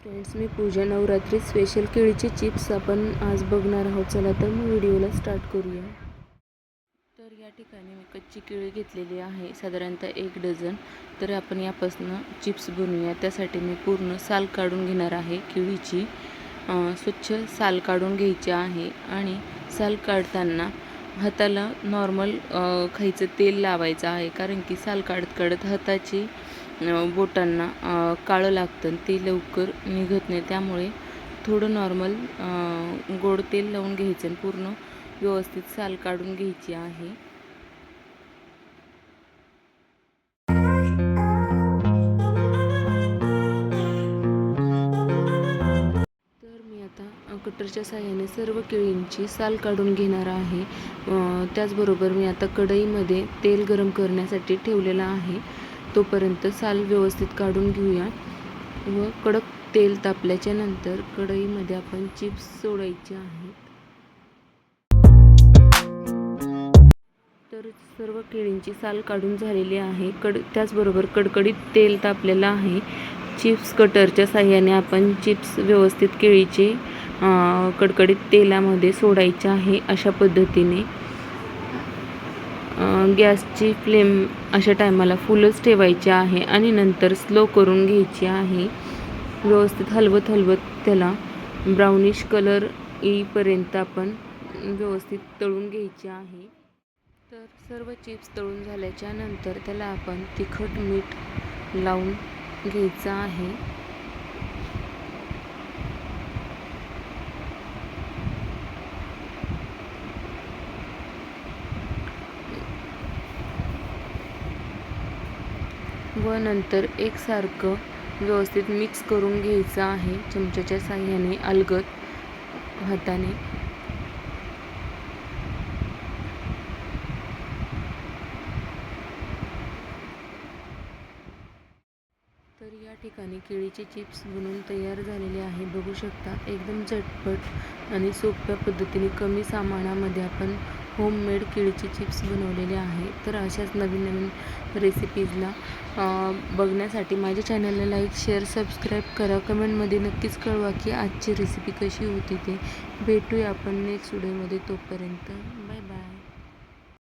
Friends मी Pooja Navratri special केळीचे chips आपण आज बघणार आहोत. चला तर मग व्हिडिओला स्टार्ट करूया. तर या ठिकाणी मी कच्ची केळी घेतलेली आहे साधारणतः एक डझन. तर आपण यापासून चिप्स बनवूया. त्यासाठी मी पूर्ण साल काढून घेणार आहे केळीची. स्वच्छ साल काढून घ्यायची आहे आणि साल काढताना हाताला नॉर्मल खायचं तेल लावायचं आहे. कारण की साल काढत काढत हाताची बोटांना काळं लागतं आणि ते लवकर निघत नाही. त्यामुळे थोडं नॉर्मल गोड तेल लावून घ्यायचं आणि पूर्ण व्यवस्थित साल काढून घ्यायची आहे. तर मी आता कटरच्या साह्याने सर्व केळींची साल काढून घेणार आहे. त्याचबरोबर मी आता कढईमध्ये तेल गरम करण्यासाठी ठेवलेलं आहे. तोपर्यंत साल व्यवस्थित काढून घेऊया व कडक तेल तापल्याच्या नंतर कढईमध्ये आपण चिप्स सोडायचे आहेत. तर सर्व केळींची साल काढून झालेली आहे. कड त्याचबरोबर कडकडीत तेल तापलेलं आहे. चिप्स कटरच्या साह्याने आपण चिप्स व्यवस्थित केळीचे कडकडीत तेलामध्ये सोडायचे आहे अशा पद्धतीने. गॅसची फ्लेम अशा टायमाला फुलच ठेवायची आहे आणि नंतर स्लो करून घ्यायची आहे. व्यवस्थित हलवत हलवत त्याला ब्राउनिश कलर येईपर्यंत आपण व्यवस्थित तळून घ्यायचे आहे. तर सर्व चिप्स तळून झाल्याच्यानंतर त्याला आपण तिखट मीठ लावून घ्यायचं आहे. व नंतर एकसारखं व्यवस्थित मिक्स करून घ्यायचं आहे. चमच्याच्या साह्याने अलगद हाताने. तर या ठिकाणी केळीचे चिप्स बनवून तयार झालेले आहे. बघू शकता एकदम झटपट आणि सोप्या पद्धतीने कमी सामानामध्ये आपण होममेड केळीचे चिप्स बनवलेले आहे. तर अशाच नवीन नवीन रेसिपीजला बघण्यासाठी माझ्या चॅनलला लाईक शेअर सबस्क्राईब करा. कमेंटमध्ये नक्कीच कळवा की आजची रेसिपी कशी होती ते. भेटूया आपण नेक्स्ट व्हिडिओमध्ये तोपर्यंत.